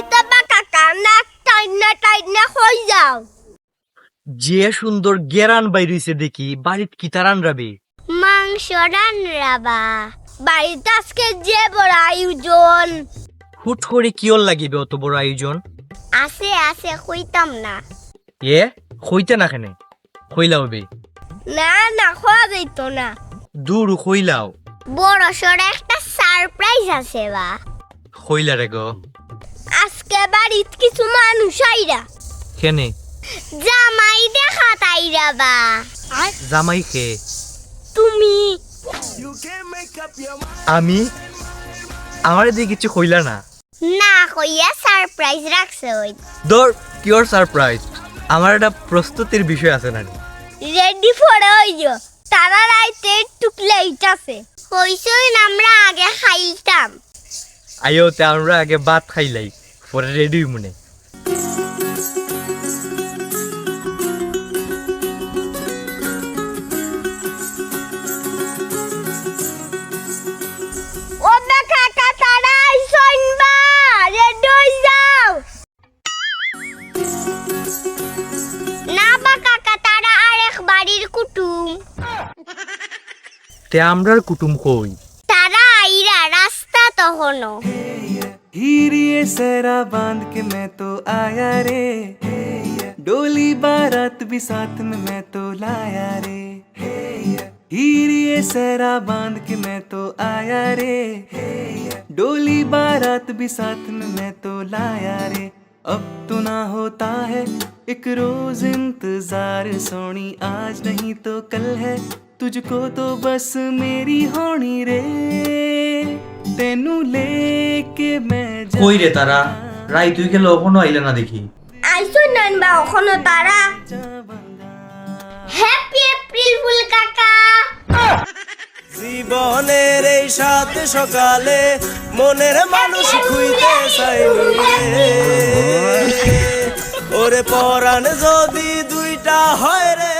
কিতাবা কাকা না টাইনা টাইনা হই যাও। যে সুন্দর গেরান বাইরিছে দেখি বাড়িত কি তারান রাবে মাংস রান্নাবা বাড়িতে আজকে যে বড় আয়োজন। হুট করে কিয়র লাগিবে অত বড় আয়োজন? আছে আছে কইতাম না। এ হইতে না কেনে? হইলাও বে। না না খাওয়া যাইত না। দূর হইলাও বড় সড় একটা সারপ্রাইজ আছে বা। হইলা রে গো আজকে বাড়িত কিছু মানুষ আইরা। কেনে? জামাই দেখা তাইরা বা। জামাই খে তুমি। আমি? আমার দিকে কিছু হইলা না। না কইয়া সারপ্রাইজ রাখছে ওই। দর কিওর সারপ্রাইজ আমার একটা প্রস্তুতির বিষয় আছে না রেডি ফর হইও তারা রাইতে টুক লেট আছে কইছই না আমরা আগে খাইতাম। আইও তে আমরা আগে ভাত খাইলাই। পরে রেডি মনে। তে আমরার কুটুম কই? तो होनो हीरिए सरा बाँध के मैं तो आया रे। डोली बारात भी साथ में मैं तो लाया रे। हीरिए सरा बाँध के मैं तो आया रे। डोली बारात भी साथ में मैं तो लाया रे। अब तो ना होता है, एक रोज इंतज़ार। सोनी आज नहीं तो कल है, तुझको तो बस मेरी होनी रे। কই রে তারা? রাই তুই গেলে ওখানে না দেখি। বা তারা। হ্যাপি এপ্রিল ফুল কাকা। জীবনের এই সাত সকালে মনের মানুষ খুঁজতে চাইনি ওরে পরাণ যদি দুইটা হয় রে